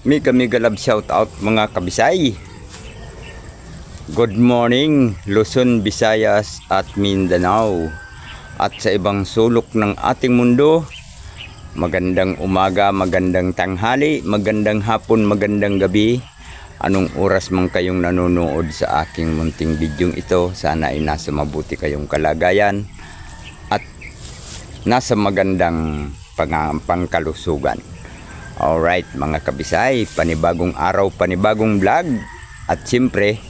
Mega mega love shout out mga kabisay. Good morning Luzon, Visayas at Mindanao. At sa ibang sulok ng ating mundo, magandang umaga, magandang tanghali, magandang hapon, magandang gabi. Anong oras man kayong nanonood sa aking munting bidyong ito, sana ay nasa mabuti kayong kalagayan at nasa magandang pang pangkalusugan. Alright mga kabisay, panibagong araw, panibagong vlog. At siyempre,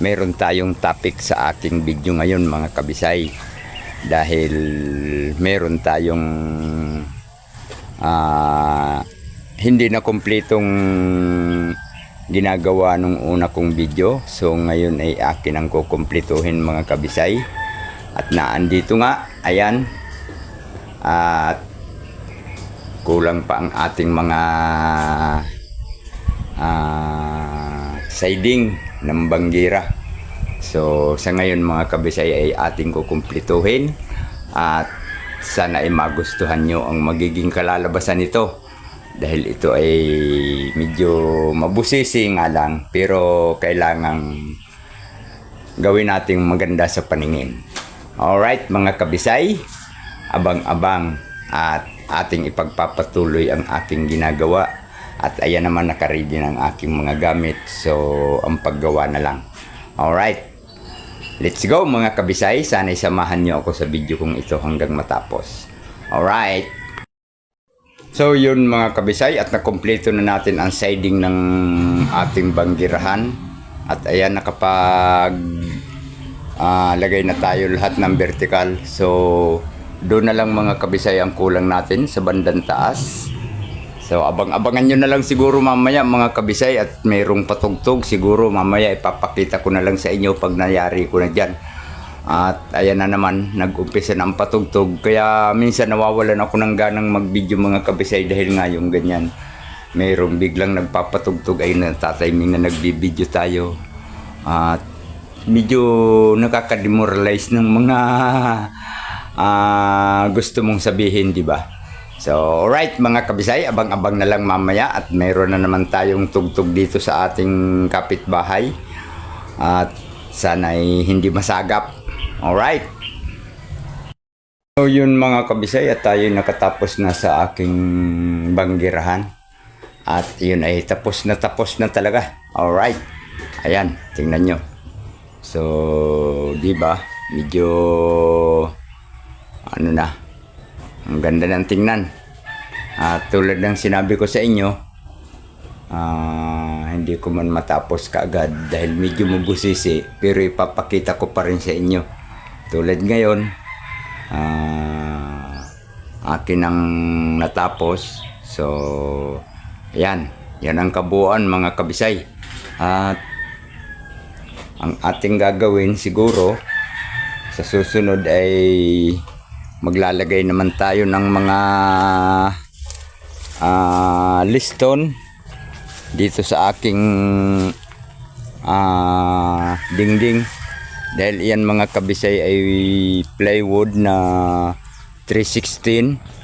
meron tayong topic sa aking video ngayon mga kabisay. Dahil meron tayong ah, hindi na kumpletong ginagawa nung una kong video. So ngayon ay akin ang kukumpletuhin mga kabisay. At naandito nga, ayan. At kulang pa ang ating mga ah, siding ng banggira. So sa ngayon mga kabisay ay ating kukumplituhin at sana ay magustuhan nyo ang magiging kalalabasan nito dahil ito ay medyo mabusisi nga lang pero kailangang gawin nating maganda sa paningin. Alright mga kabisay, abang-abang at ating ipagpapatuloy ang aking ginagawa. At ayan naman nakaready ng aking mga gamit. So ang paggawa na lang. Alright, let's go mga kabisay, sana'y samahan nyo ako sa video kong ito hanggang matapos. Alright. So yun mga kabisay. At nakompleto na natin ang siding ng ating banggirahan. At ayan nakapag ah, lagay na tayo lahat ng vertical. So doon na lang mga kabisay ang kulang natin sa bandang taas so abang-abangan nyo na lang siguro mamaya mga kabisay at mayroong patugtog siguro mamaya ipapakita ko na lang sa inyo pag nangyari ko na dyan at ayan na naman, nag-umpisa na ang patugtog. Kaya minsan nawawalan ako ng ganang mag-video mga kabisay dahil nga yung ganyan. Mayroong biglang nagpapatugtog ay natatiming na nagbibideo tayo. At medyo nakaka-demoralize ng mga ah, gusto mong sabihin, di ba? So, alright mga kabisay, abang-abang na lang mamaya at mayroon na naman tayong tugtog dito sa ating kapitbahay. At sana'y hindi masagap. Alright. So yun mga kabisay at tayo nakatapos na sa aking banggirahan. At yun ay tapos na tapos na talaga. Alright. Ayan, tingnan nyo. So, di ba? Medyo ano na. Ang ganda ng tingnan. At tulad ng sinabi ko sa inyo, Ah, hindi ko man matapos kaagad dahil medyo mabusisi pero ipapakita ko pa rin sa inyo. Tulad ngayon, ah, akin ang natapos. So, yan. Yan ang kabuuan mga kabisay. At ang ating gagawin siguro sa susunod ay maglalagay naman tayo ng mga ah, liston dito sa aking ah, dingding. Dahil iyan mga kabisay ay plywood na 316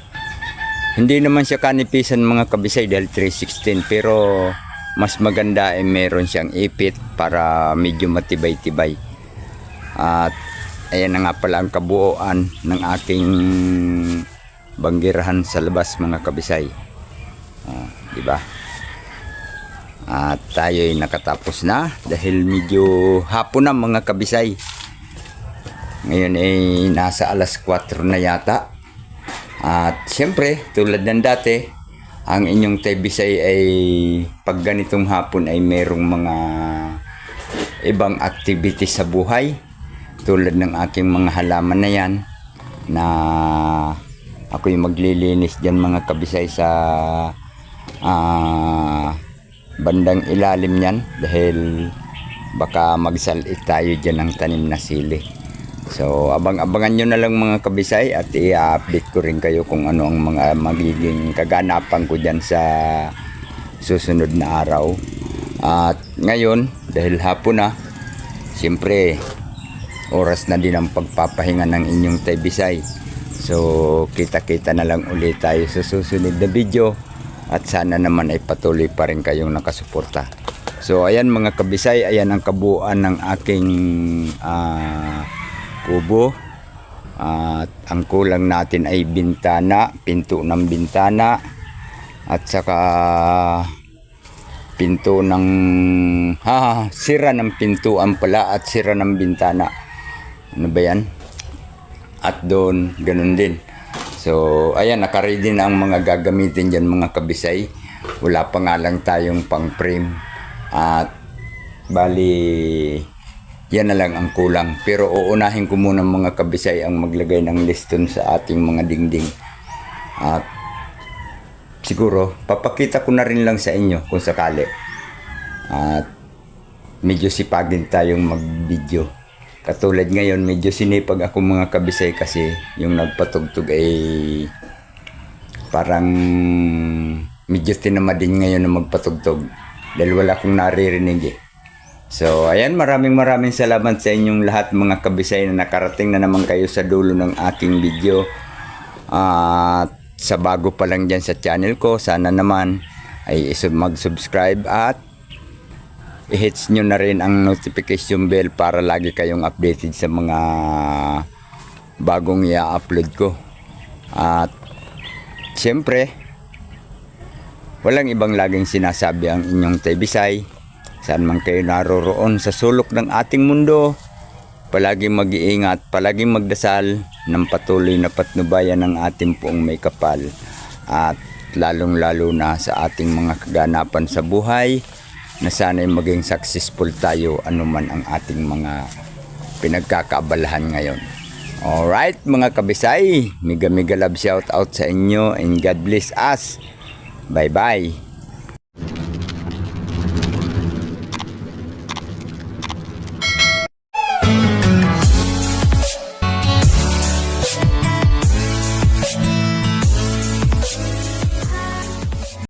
hindi naman siya kanipisan mga kabisay dahil 316 pero mas maganda ay meron siyang ipit para medyo matibay-tibay. At ayan na nga pala ang kabuuan ng aking banggirahan sa labas mga kabisay oh, di ba at tayo ay nakatapos na dahil medyo hapon na mga kabisay. Ngayon ay nasa alas 4 na yata. At siyempre, tulad ng dati, ang inyong Tebisay ay pag ganitong hapon ay merong mga ibang activity sa buhay. Tulad ng aking mga halaman na yan na ako'y maglilinis dyan mga kabisay sa ah bandang ilalim yan dahil baka magsalit tayo dyan ng tanim na sili. So, abang-abangan nyo na lang mga kabisay at i-update ko rin kayo kung ano ang mga magiging kaganapan ko dyan sa susunod na araw. At ngayon, dahil hapon na, siyempre, oras na din ang pagpapahinga ng inyong Tebisay. So, kita-kita na lang ulit tayo sa susunod na video. at sana naman ay patuloy pa rin kayong nakasuporta. So ayan mga kabisay, ayan ang kabuuan ng aking ah, kubo. At ang kulang natin ay bintana, pinto ng bintana at saka pinto ng ha, sira ng pintuan pala at sira ng bintana. Ano ba yan? At doon, ganun din. So, ayan, nakaready na ang mga gagamitin dyan mga kabisay. Wala pa nga lang tayong pang frame. At bali, yan na lang ang kulang. Pero uunahin ko muna mga kabisay ang maglagay ng liston sa ating mga dingding. At siguro, papakita ko na rin lang sa inyo kung sakali. At medyo sipagin tayong mag-video. Katulad ngayon, medyo sinipag ako mga kabisay kasi yung nagpatugtog ay parang medyo tinamad din ngayon na magpatugtog dahil wala akong naririnig eh. So, ayan, maraming maraming salamat sa inyong lahat mga kabisay na nakarating na naman kayo sa dulo ng aking video. At sa bago pa lang dyan sa channel ko, sana naman ay mag-subscribe at i-hits nyo na rin ang notification bell para lagi kayong updated sa mga bagong i-upload ko. At siyempre, walang ibang laging sinasabi ang inyong Tebisay. Saan man kayo naroroon sa sulok ng ating mundo, palaging mag-iingat, palaging magdasal ng patuloy na patnubayan ng ating poong may kapal. At lalong-lalo na sa ating mga kaganapan sa buhay, na sana'y maging successful tayo anuman ang ating mga pinagkakaabalahan ngayon. Alright mga kabisay, mega mega love shout out sa inyo and God bless us. Bye bye.